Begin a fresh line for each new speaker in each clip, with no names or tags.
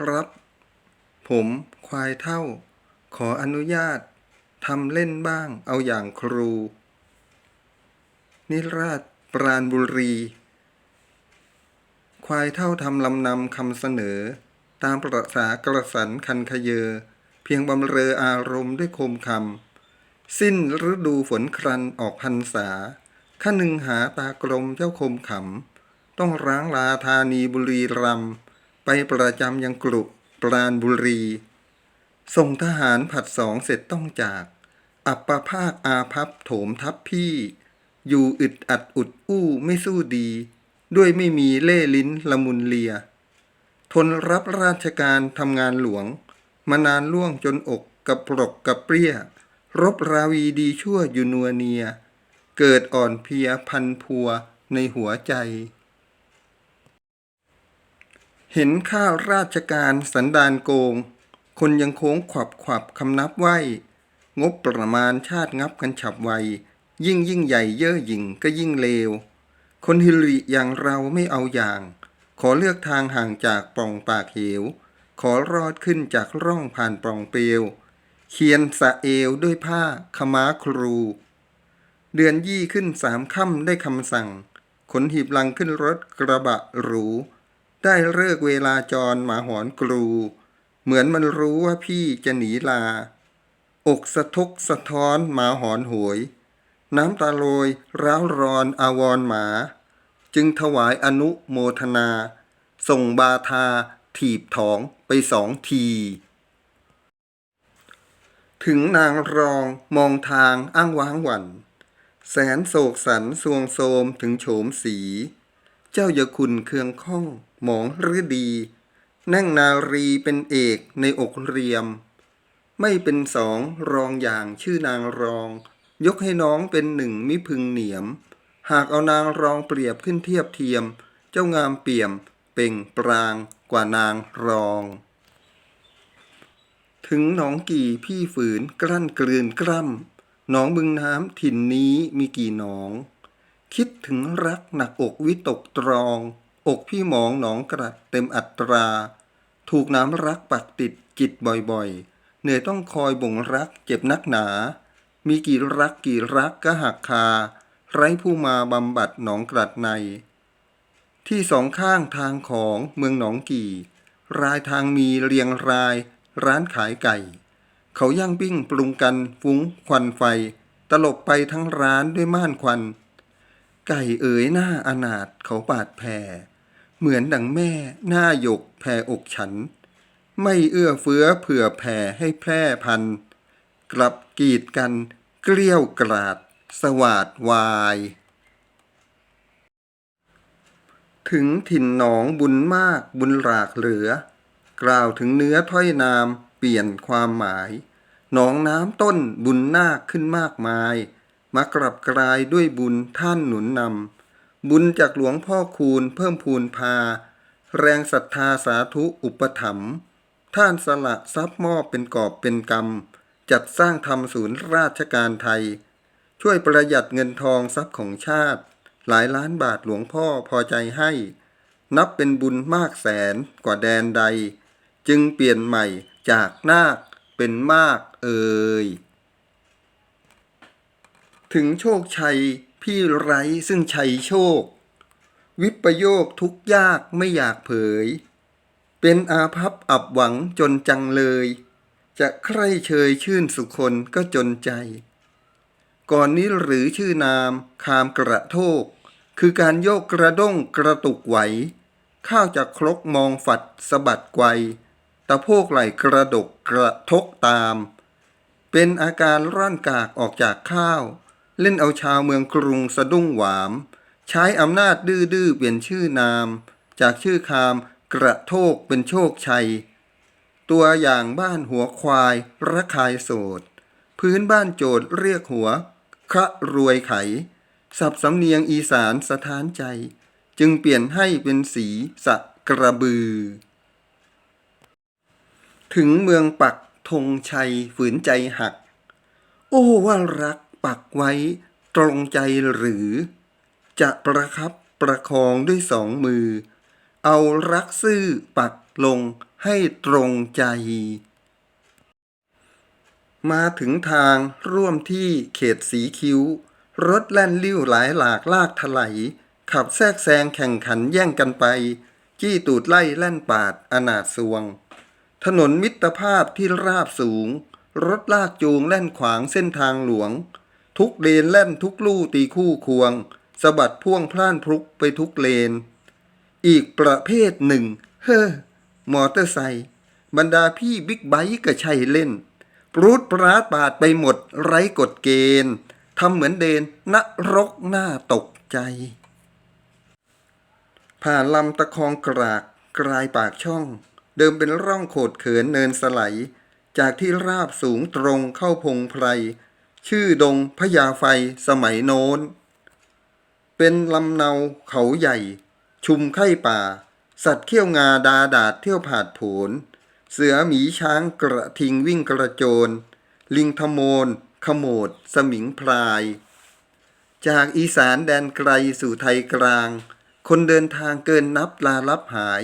ครับ ผมควายเท่า ขออนุญาตทำเล่นบ้างเอาอย่างครู นิราชปราณบุรี ควายเท่าทำลำนำคำเสนอ ตามประษากระสันคันขยเยอ เพียงบำเรออารมณ์ด้วยคมคำ สิ้นฤดูฝนครันออกพรรษาข้าหนึ่งหาตากลมเจ้าคมขำ ต้องร้างลาธานีบุรีรัมย์ ไปประจำยังกรุปราณบุรี ส่งทหารผัดสองเสร็จต้องจาก อัปะภาคอาพับโถมทับพี่ อยู่อึดอัดอุดอู้ไม่สู้ดี ด้วยไม่มีเล่ลิ้นละมุนเลีย ทนรับราชการทำงานหลวง มานานล่วงจนอกกับปรกกับเปรี้ย รบราวีดีชั่วอยู่นัวเนีย เกิดอ่อนเพียพันพัวในหัวใจ เห็นข้าราชการสันดานโกง คนยังโค้งขวับขวับคำนับไหวงบประมาณชาติงับกันฉับไว ยิ่งยิ่งใหญ่เย่อหยิ่งก็ยิ่งเลว คนฮิริอย่างเราไม่เอาอย่าง ขอเลือกทางห่างจากปล่องปากเหว ขอรอดขึ้นจากร่องผ่านปล่องเปลว เขียนสะเอวด้วยผ้าขม้าครู เดือนยี่ขึ้นสามค่ำได้คำสั่ง ขนหีบลังขึ้นรถกระบะหรู ได้เลิกเวลาจรหมาหอนกรูเหมือนมันรู้ว่าพี่จะหนีลา อกสะทกสะท้อนหมาหอนโหยน้ำตาโรยร้าวรอนอาวรหมา จึงถวายอนุโมทนา ส่งบาทา ถีบถองไปสองที ถึงนางรองมองทางอ้างว้างหวันแสนโศกสันสวงโทรมถึงโฉมสี เจ้าอย่าคุณเคืองข้อง หมองหรือดี นั่งนารีเป็นเอกในอกเรียม ไม่เป็นสองรองอย่างชื่อนางรอง ยกให้น้องเป็นหนึ่งมิพึงเหนียม หากเอานางรองเปรียบขึ้นเทียบเทียม เจ้างามเปี่ยม เป่งปรางกว่านางรอง ถึงหนองกี่พี่ฝืนกลั้นกลืนกล้ำหนองบึงน้ำถิ่นนี้มีกี่หนอง คิดถึงรักหนักอกวิตกตรอง อกพี่หมองหนองกระดเต็มอัตรา ถูกน้ำรักปักติดจิตบ่อยๆ เหนื่อยต้องคอยบ่งรักเจ็บนักหนา มีกี่รักกี่รักก็หักคา ไร้ผู้มาบำบัดหนองกรัดใน ที่สองข้างทางของเมืองหนองกี่ รายทางมีเรียงราย ร้านขายไก่ เขาย่างปิ้งปรุงกันฟุ้งควันไฟ ตลบไปทั้งร้านด้วยม่านควันไก่เอ๋ยหน้าอนาถเขาปาดแผ่ เหมือนดังแม่หน้าหยกแผ่อกฉัน ไม่เอื้อเฟื้อเผื่อแผ่ให้แพร่พัน กลับกีดกันเกลี้ยวกราด สวาดวาย ถึงถิ่นหนองบุญมากบุญหลากเหลือ กล่าวถึงเนื้อถ้อยนามเปลี่ยนความหมาย หนองน้ำต้นบุญนาคขึ้นมากมาย มากลับกลายด้วยบุญท่านหนุนนำ บุญจากหลวงพ่อคูณเพิ่มพูนพา แรงศรัทธาสาธุอุปถัมภ์ท่านสละทรัพย์มอบเป็นกอบเป็นกรรม จัดสร้างทำศูนย์ราชการไทย ช่วยประหยัดเงินทองทรัพย์ของชาติ หลายล้านบาทหลวงพ่อพอใจให้ นับเป็นบุญมากแสนกว่าแดนใด จึงเปลี่ยนใหม่จากนาคเป็นมากเอ่ยถึงโชคชัย พี่ไร้ซึ่งชัยโชค วิปโยคทุกยากไม่อยากเผย เป็นอาภัพอับหวังจนจังเลย จะใคร่เชยชื่นสุคนก็จนใจ ก่อนนี้หรือชื่อนามคามกระโทก คือการโยกกระด้งกระตุกไหว ข้าวจากครกมองฝัดสะบัดไกวตะโพกไหลกระดกกระทกตาม เป็นอาการร่อนกากออกจากข้าว เล่นเอาชาวเมืองกรุงสะดุ้งหวาม ใช้อำนาจดื้อๆเปลี่ยนชื่อนาม จากชื่อคามกระโทกเป็นโชคชัย ตัวอย่างบ้านหัวควายระคายโสด พื้นบ้านโจดเรียกหัวคะรวยไข สับสำเนียงอีสานสถานใจ จึงเปลี่ยนให้เป็นสีสะกระบือ ถึงเมืองปักธงชัยฝืนใจหัก โอ้ว่ารัก ปักไว้ตรงใจหรือ จะประคับประคองด้วยสองมือ เอารักซื่อปักลงให้ตรงใจ มาถึงทางร่วมที่เขตสีคิ้ว รถแล่นลิ้วหลายหลากลากถลายขับแทรกแซงแข่งขันแย่งกันไป จี้ตูดไล่แล่นปาดอนาถสวง ถนนมิตรภาพที่ราบสูง รถลากจูงแล่นขวางเส้นทางหลวง ทุกเลนแล่นทุกลู่ตีคู่ควงสะบัดพ่วงพล่านพลุกไปทุกเลน อีกประเภทหนึ่ง เฮ้อมอเตอร์ไซค์บรรดาพี่บิ๊กไบค์ก็ใช่เล่นปรูดปราดปาดไปหมดไร้กฎเกณฑ์ทำเหมือนเดนนรกหน้าตกใจ ผ่านลำตะคองกรากกลายปากช่อง เดิมเป็นร่องโขดเขินเนินสไลด์จากที่ราบสูงตรงเข้าพงไพร ชื่อดงพญาไฟสมัยโน้น เป็นลำเนาเขาใหญ่ ชุมไข่ป่า สัตว์เขี้ยวงาดาดาดเที่ยวผาดโผน เสือหมีช้างกระทิงวิ่งกระโจน ลิงทโมน ขโมด สมิงพราย จากอีสานแดนไกลสู่ไทยกลาง คนเดินทางเกินนับลาลับหาย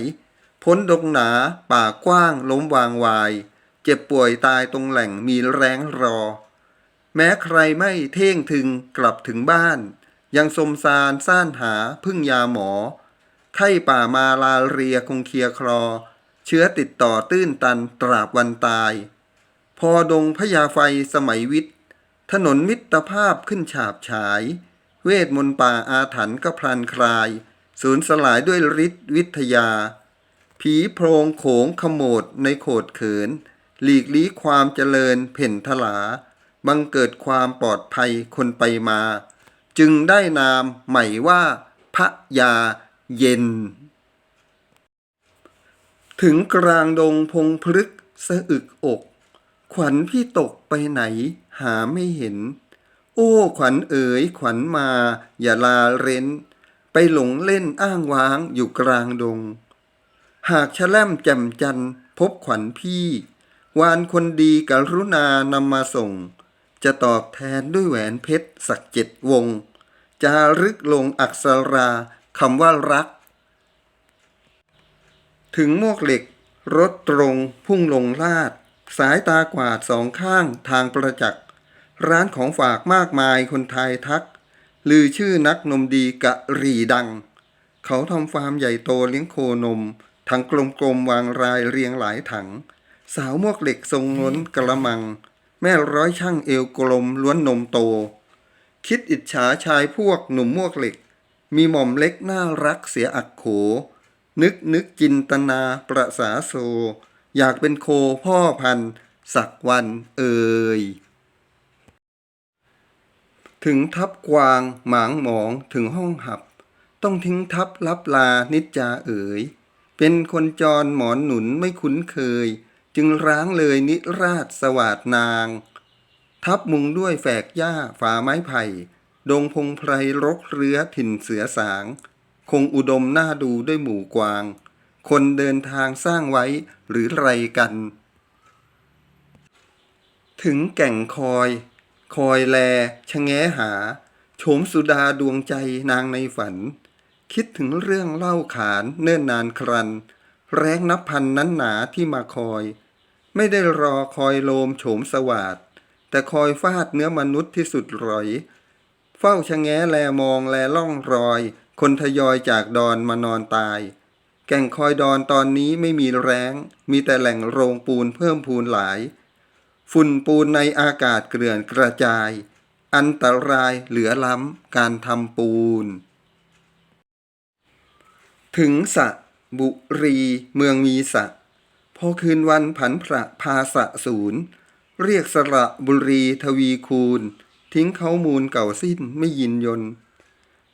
พ้นดงหนาป่ากว้างล้มวางวาย เจ็บป่วยตายตรงแหล่งมีแรงรอ แม้ใครไม่เท่งถึงกลับถึงบ้าน ยังสมสารซ่านหาพึ่งยาหมอ ไข้ป่ามาลาเรียคงเคลียคลอ เชื้อติดต่อตื้นตันตราบวันตาย พอดงพญาไฟสมัยวิทย์ ถนนมิตรภาพขึ้นฉาบฉาย เวทมนต์ป่าอาถรรพ์ก็พลันคลาย สูญสลายด้วยฤทธิ์วิทยา ผีโพรงโขงขโมดในโขดเขิน หลีกลี้ความเจริญเพ่นทลา บังเกิดความปลอดภัยคนไปมา จึงได้นามใหม่ว่าพระยาเย็น ถึงกลางดงพงพฤกสะอึกอก ขวัญพี่ตกไปไหนหาไม่เห็น โอ้ขวัญเอ๋ยขวัญมา อย่าลาเร้น ไปหลงเล่นอ้างว้างอยู่กลางดง หากชะแล่มแจ่มจันพบขวัญพี่ วานคนดีกรุณานำมาส่ง จะตอบแทนด้วยแหวนเพชรสักเจ็ดวง จารึกลงอักษราคำว่ารัก ถึงโมกเหล็ก รถตรงพุ่งลงลาด สายตากวาดสองข้างทางประจักษ์ร้านของฝากมากมายคนไทยทัก ลือชื่อนักนมดีกะรีดัง เขาทำฟาร์มใหญ่โตเลี้ยงโคนม ถังกลมๆวางรายเรียงหลายถัง สาวมวกเหล็กทรงล้นกระมัง แม่ร้อยช่างเอวกลมล้วนนมโต คิดอิจฉาชายพวกหนุ่มมวกเหล็ก มีหม่อมเล็กน่ารักเสียอักโข นึกนึกจินตนาประสาโซ อยากเป็นโคพ่อพันสักวันเอ่ยถึงทับกวางหมางหมองถึงห้องหับ ต้องทิ้งทับลับลานิจจาเอ๋ย เป็นคนจรหมอนหนุนไม่คุ้นเคย จึงร้างเลยนิราชสวัสดนาง ทับมุงด้วยแฝกหญ้าฝาไม้ไผ่ ดงพงไพรรกเรือถิ่นเสือสาง คงอุดมหน่าดูด้วยหมู่กวาง คนเดินทางสร้างไว้หรือไรกัน ถึงแก่งคอย คอยแลชะแงหาโฉมสุดาดวงใจนางในฝัน คิดถึงเรื่องเล่าขานเนิ่นนานครัน แรงนับพันนั้นหนาที่มาคอย ไม่ได้รอคอยโลมโฉมสวาดแต่คอยฟาดเนื้อมนุษย์ที่สุดรอย เฝ้าชะแงแลมองแลล่องรอย คนทยอยจากดอนมานอนตาย แก่งคอยดอนตอนนี้ไม่มีแรงมีแต่แหล่งโรงปูนเพิ่มพูนหลาย ฝุ่นปูนในอากาศเกลื่อนกระจาย อันตรายเหลือล้ำการทำปูน ถึงสระ บุรีเมืองมีสะ พอคืนวันผันพระพาสะศูนย์ เรียกสระบุรีทวีคูณ ทิ้งเขามูลเก่าสิ้นไม่ยินยน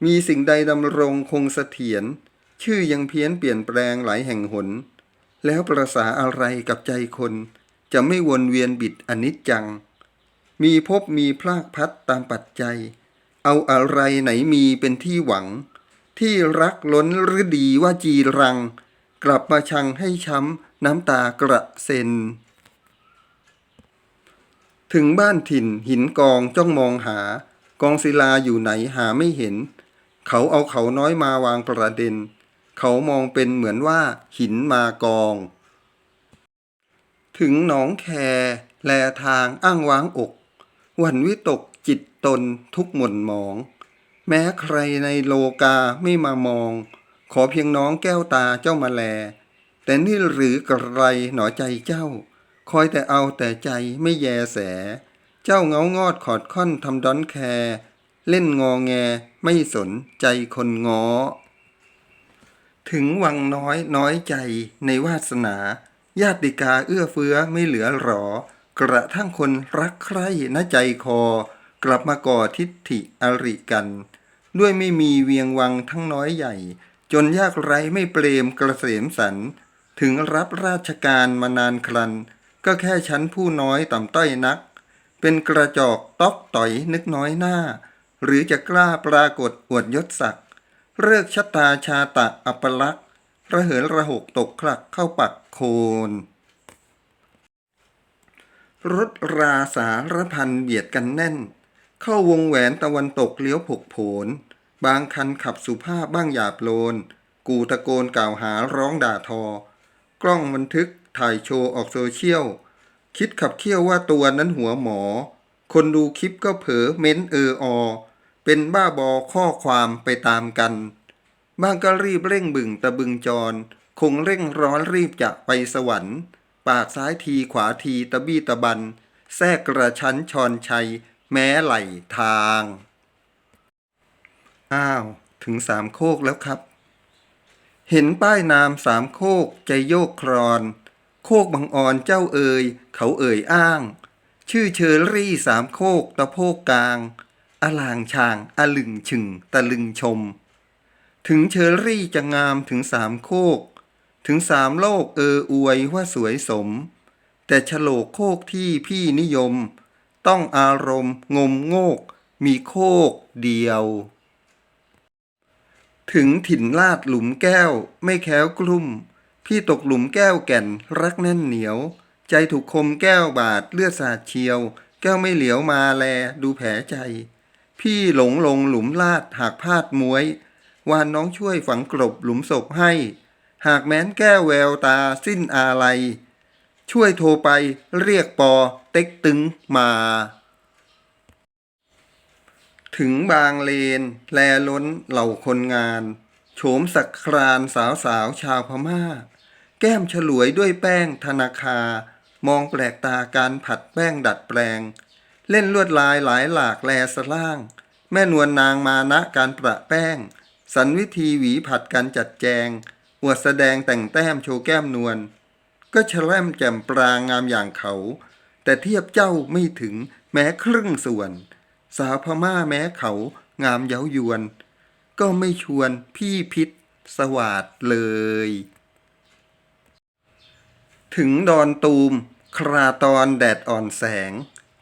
มีสิ่งใดดำรงคงเสถียร ชื่อยังเพี้ยนเปลี่ยนแปลงหลายแห่งหน แล้วประสาอะไรกับใจคน จะไม่วนเวียนบิดอนิจจัง มีพบมีพลากพัดตามปัจจัย เอาอะไรไหนมีเป็นที่หวัง ที่รักล้นฤดีว่าจีรัง กลับมาชังให้ช้ำน้ำตากระเซ็น ถึงบ้านถิ่นหินกองจ้องมองหา กองศิลาอยู่ไหนหาไม่เห็น เขาเอาเขาน้อยมาวางประเด็น เขามองเป็นเหมือนว่าหินมากอง ถึงหนองแคแลทางอ้างว้างอก วันวิตกจิตตนทุกหม่นหมอง แม้ใครในโลกาไม่มามอง ขอเพียงน้องแก้วตาเจ้ามาแล แต่นี่หรือกระไรหนอใจเจ้า คอยแต่เอาแต่ใจไม่แยแส เจ้าเงางอดขอดค่อนทำดอนแค เล่นงอแงไม่สนใจคนงอ ถึงวังน้อยน้อยใจในวาสนา ญาติกาเอื้อเฟื้อไม่เหลือหรอ กระทั่งคนรักใคร่ณใจคอ กลับมาก่อทิฏฐิอริกัน ด้วยไม่มีเวียงวังทั้งน้อยใหญ่ จนยากไรไม่เปรมกระเสมสัน ถึงรับราชการมานานครัน ก็แค่ชั้นผู้น้อยต่ำต้อยนัก เป็นกระจอกตอกต่อยนึกน้อยหน้า หรือจะกล้าปรากฏอวดยศศักดิ์เลิกชะตาชาตะอัปลักษณ์ระเหินระหกตกคลักเข้าปักโคนรถราสารพันเบียดกันแน่น เข้าวงแหวนตะวันตกเลี้ยวผกโผน บางคันขับสุภาพบ้างหยาบโลน กูตะโกนกล่าวหาร้องด่าทอ กล้องบันทึกถ่ายโชว์ออกโซเชียล คิดขับเคี่ยวว่าตัวนั้นหัวหมอ คนดูคลิปก็เผลอเม้นเอออ เป็นบ้าบอข้อความไปตามกัน บ้างก็รีบเร่งบึงตะบึงจร คงเร่งร้อนรีบจะไปสวรรค์ ปากซ้ายทีขวาทีตะบี้ตะบัน แทรกกระชั้นชอนชัย แม้ไหลทาง อ้าว ถึงสามโคกแล้วครับ เห็นป้ายนามสามโคกใจโยกครอน โคกบังออนเจ้าเอ่ยเขาเอ่ยอ้าง ชื่อเชอรี่สามโคกตะโพกกลางอลางช่างอลึงชึงตะลึงชม ถึงเชอรี่จะงามถึงสามโคก ถึงสามโลกเอออวยว่าสวยสม แต่ฉโลกโคกที่พี่นิยม ต้องอารมณ์งมโงก มีโคกเดียว ถึงถิ่นลาดหลุมแก้วไม่แค้วกลุ่ม พี่ตกหลุมแก้วแก่นรักแน่นเหนียว ใจถูกคมแก้วบาดเลือดสาดเชียว แก้วไม่เหลียวมาแลดูแผลใจ พี่หลงลงหลุมลาดหากพลาดมวยวานน้องช่วยฝังกลบหลุมศพให้ หากแม้นแก้วแววตาสิ้นอาลัย ช่วยโทรไปเรียกปอเต็กตึงมา ถึงบางเลน แลล้นเหล่าคนงาน โฉมสักครานสาวสาวชาวพม่า แก้มฉลวยด้วยแป้งธนาคา มองแปลกตาการผัดแป้งดัดแปลง เล่นลวดลายหลายหลากแลสล่าง แม่นวลนางมานะการประแป้ง สันวิธีหวีผัดการจัดแจงอวดแสดงแต่งแต้มโชว์แก้มนวล ก็แฉลมแจ่มปรางงามอย่างเขา แต่เทียบเจ้าไม่ถึงแม้ครึ่งส่วน สาวพม่าแม้เขางามเย้ายวน ก็ไม่ชวนพี่พิษสวาดเลย ถึงดอนตูม คราตอนแดดอ่อนแสง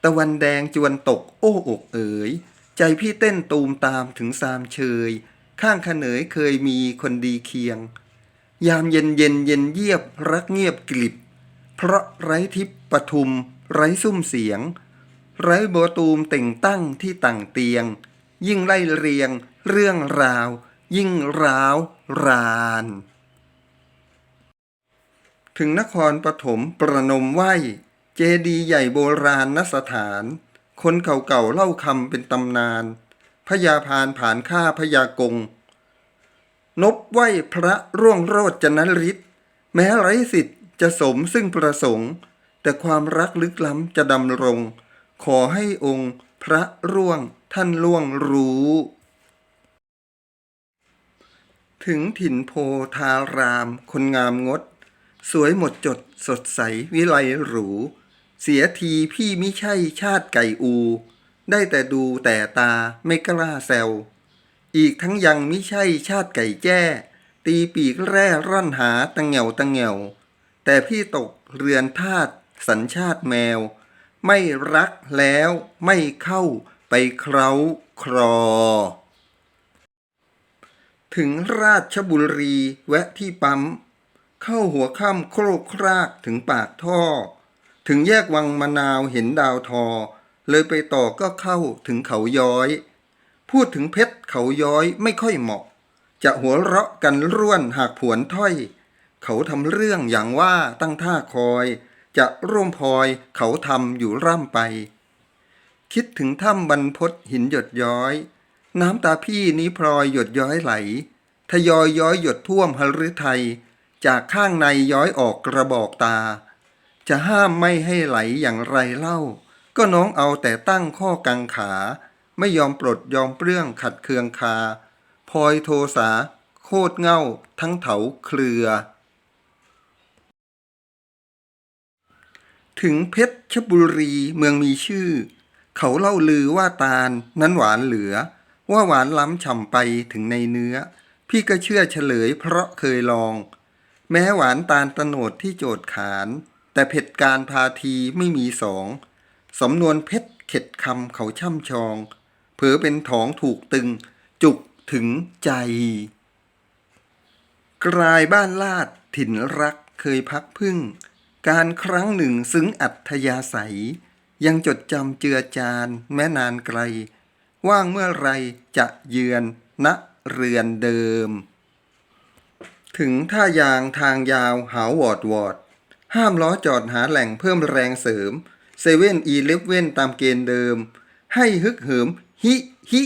ตะวันแดงจวนตกโอ้อกเอ๋ย ใจพี่เต้นตูมตามถึงสามเชย ข้างขเนยเคยมีคนดีเคียง ยามเย็นเย็นเย็นเยียบรักเงียบกลิบ เพราะไร้ทิพปทุม ไร้ซุ้มเสียง ไร้โบตูมเต่งตั้งที่ต่างเตียง ยิ่งไล่เรียง เรื่องราว ยิ่งร้าวราน ถึงนครปฐมประนมไหวเจดีย์ใหญ่โบราณนสถาน คนเก่าๆเล่าคำเป็นตำนานพญาพานผ่านข้าพญากง นบไหวพระร่วงโรจนฤทธิ์แม้ไร้สิทธิ์จะสมซึ่งประสงค์ แต่ความรักลึกล้ำจะดำรง ขอให้องค์พระร่วงท่านล่วงรู้ ถึงถิ่นโพธาราม คนงามงด สวยหมดจดสดใสวิไลหรู เสียทีพี่มิใช่ชาติไก่อู ได้แต่ดูแต่ตาไม่กล้าแซว อีกทั้งยังมิใช่ชาติไก่แจ้ ตีปีกแร่ร่อนหาตังเหงวตังเหงวแต่พี่ตกเรือนทาสสัญชาติแมว ไม่รักแล้วไม่เข้าไปเคราครอ ถึงราชบุรีแวะที่ปั๊ม เข้าหัวค่ำโครกครากถึงปากท่อ ถึงแยกวังมะนาวเห็นดาวทอ เลยไปต่อก็เข้าถึงเขาย้อย พูดถึงเพชรเขาย้อยไม่ค่อยเหมาะ จะหัวเราะกันร่วนหากผวนถ้อย เขาทำเรื่องอย่างว่าตั้งท่าคอย จะร่วมพลอยเขาทำอยู่ร่ำไป คิดถึงถ้ำบรรพตหินหยดย้อย น้ำตาพี่นี้พลอยหยดย้อยไหล ทยอยย้อยหยดท่วมหฤทัยจากข้างในย้อยออกกระบอกตา จะห้ามไม่ให้ไหลอย่างไรเล่า ก็น้องเอาแต่ตั้งข้อกังขา ไม่ยอมปลดยอมเปลื้องขัดเคืองคาพลอยโทสา โคตรเง่า ทั้งเถาเครือ ถึงเพชรบุรีเมืองมีชื่อ เขาเล่าลือว่าตาลนั้นหวานเหลือ ว่าหวานล้ำฉ่ำไปถึงในเนื้อ พี่ก็เชื่อเฉลยเพราะเคยลอง แม้หวานตาลตโนดที่โจทย์ขาน แต่เผ็ดการพาทีไม่มีสองสำนวนเพชรเข็ดคำเขาช่ำชอง เผลอเป็นถองถูกตึง จุกถึงใจ กลายบ้านลาดถิ่นรักเคยพักพึ่ง การครั้งหนึ่งซึ้งอัธยาศัย ยังจดจำเจือจานแม้นานไกล ว่างเมื่อไรจะเยือนณเรือนเดิม ถึงท่ายางทางยาวหาวอดวอด ห้ามล้อจอดหาแหล่งเพิ่มแรงเสริมเซเว่นอีเลฟเว่นตามเกณฑ์เดิม ให้ฮึกเหิม ฮิ ฮิ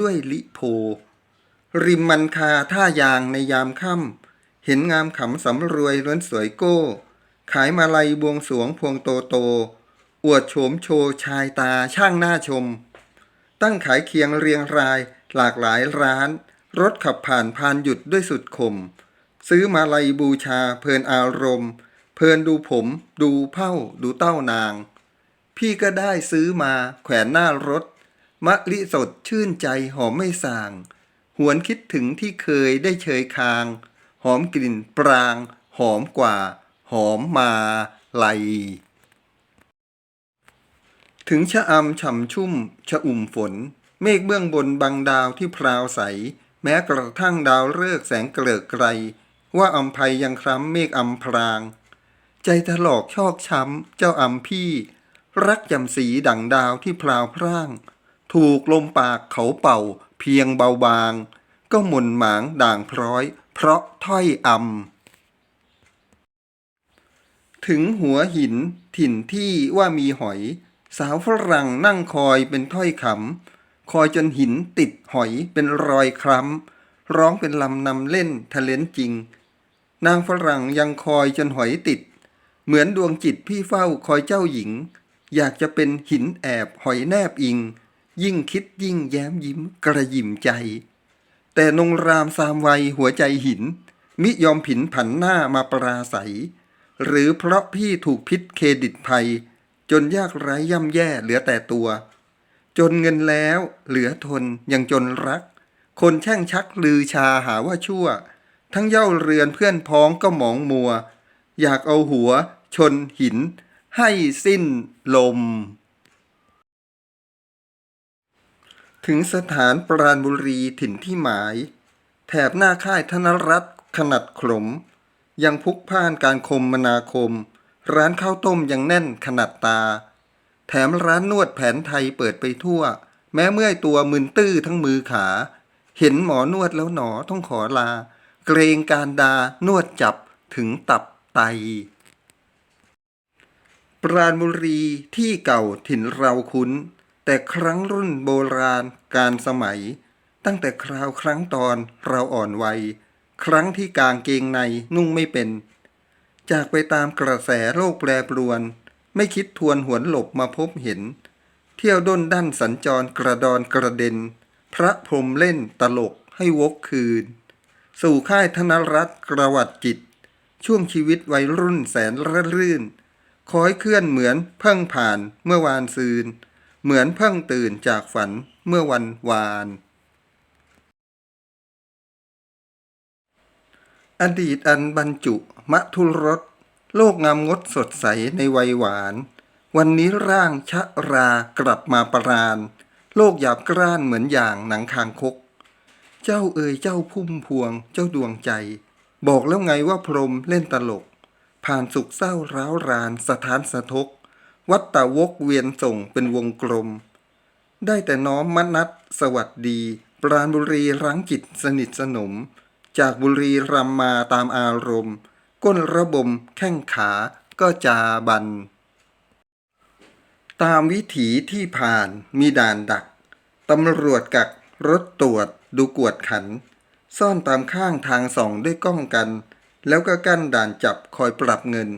ด้วยลิโพ ริมมันคาท่ายางในยามค่ำเห็นงามขำสำรวยล้วนสวยโก้ ขายมาลัยบวงสวงพวงโตโต อวดโฉมโชว์ชายตาช่างหน้าชม ตั้งขายเคียงเรียงรายหลากหลายร้าน รถขับผ่านพานหยุดด้วยสุดขมซื้อมาลัยบูชาเพลินอารมณ์ เพลินดูผม ดูเผ้า ดูเต้านาง พี่ก็ได้ซื้อมาแขวนหน้ารถ มะลิสดชื่นใจหอมไม่สาง หวนคิดถึงที่เคยได้เชยคาง หอมกลิ่นปราง หอมกว่า หอมมาไหลถึงชะอำฉ่ำชุ่ม ชะอุ่มฝน เมฆเบื้องบนบางดาวที่พราวใส แม้กระทั่งดาวฤกษ์แสงเกลิกไกล ว่าอัมภัยยังคล้ำเมฆอำพราง ใจถลอกชอกช้ำ เจ้าอำพี่ รักจำสีดั่งดาวที่พราวพร่าง ถูกลมปากเขาเป่า เพียงเบาบาง ก็หม่นหมางด่างพร้อย เพราะถ้อยอำถึงหัวหินถิ่นที่ว่ามีหอย สาวฝรั่งนั่งคอยเป็นถ้อยคำคอยจนหินติดหอยเป็นรอยคล้ำร้องเป็นลำนำเล่นทะเลนจริง นางฝรั่งยังคอยจนหอยติด เหมือนดวงจิตพี่เฝ้าคอยเจ้าหญิง อยากจะเป็นหินแอบหอยแนบอิง ยิ่งคิดยิ่งแย้มยิ้มกระยิมใจ แต่นงรามสามวัยหัวใจหิน มิยอมผินผันหน้ามาปราศัย หรือเพราะพี่ถูกพิษเครดิตภัย จนยากไร้ย่ำแย่เหลือแต่ตัว จนเงินแล้วเหลือทนยังจนรัก คนแช่งชักลือชาหาว่าชั่ว ทั้งเย่าเรือนเพื่อนพ้องก็หมองมัว อยากเอาหัว ชนหิน ให้สิ้นลม ถึงสถานปราณบุรีถิ่นที่หมาย แถบหน้าค่ายธนรัฐขนาดขลม ยังพุกพ่านการคมมนาคม ร้านข้าวต้มยังแน่นขนาดตา แถมร้านนวดแผนไทยเปิดไปทั่ว แม้เมื่อยตัวมึนตื้อทั้งมือขา เห็นหมอนวดแล้วหนอต้องขอลา เกรงการดานวดจับถึงตับไต ปราณบุรีที่เก่าถิ่นเราคุ้น แต่ครั้งรุ่นโบราณการสมัย ตั้งแต่คราวครั้งตอนเราอ่อนวัย ครั้งที่กางเกงในนุ่งไม่เป็น จากไปตามกระแสโลกแปรปรวน ไม่คิดทวนหวนหลบมาพบเห็น เที่ยวด้นดั้นสัญจรกระดอนกระเด็น พระพรมเล่นตลกให้วกคืน สู่ค่ายธนรัตกระวัดจิต ช่วงชีวิตวัยรุ่นแสนระรื่นคอยเคลื่อนเหมือนเพิ่งผ่านเมื่อวานซืน เหมือนเพิ่งตื่นจากฝันเมื่อวันวาน อดีตอันบรรจุมะทุรส โลกงามงดสดใสในวัยหวาน วันนี้ร่างชะรากลับมาประราน โลกหยาบกร้านเหมือนอย่างหนังคางคก เจ้าเอ่ยเจ้าพุ่มพวงเจ้าดวงใจ บอกแล้วไงว่าพรมเล่นตลก ผ่านสุขเศร้าร้าวรานสถานสะทก วัดตะวกเวียนส่งเป็นวงกลม ได้แต่น้อมมนัดสวัสดี ปราณบุรีรังจิตสนิทสนม จากบุรีรัมมาตามอารมณ์ ก้นระบมแข้งขาก็จาบัน ตามวิถีที่ผ่านมีด่านดัก ตำรวจกักรถตรวจดูกวดขัน ซ่อนตามข้างทางส่องด้วยกล้องกัน แล้วก็กั้นด่านจับคอยปรับเงิน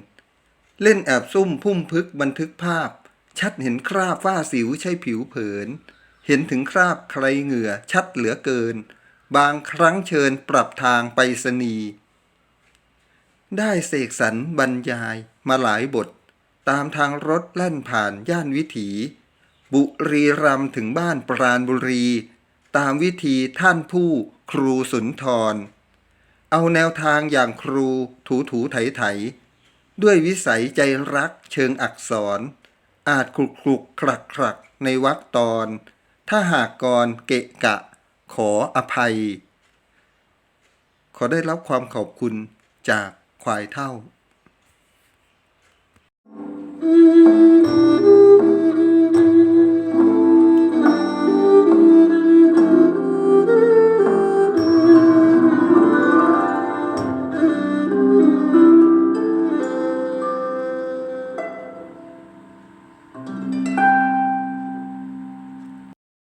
เล่นแอบซุ่มพุ่มพึกบันทึกภาพ ชัดเห็นคราบฝ้าสิวใช่ผิวเผิน เห็นถึงคราบใครเหงื่อชัดเหลือเกิน บางครั้งเชิญปรับทางไปสนีได้เสกสรรบรรยายมาหลายบท ตามทางรถแล่นผ่านย่านวิถี บุรีรัมถึงบ้านปราณบุรี ตามวิธีท่านผู้ครูสุนทร เอาแนวทางอย่างครูถูถูไถไถ ด้วยวิสัยใจรักเชิงอักษร อาจคลุกคลุกคลักคลักในวักตอน ถ้าหากกรเกะกะ ขออภัย ขอได้รับความขอบคุณจากควายเท่า
Mm-hmm.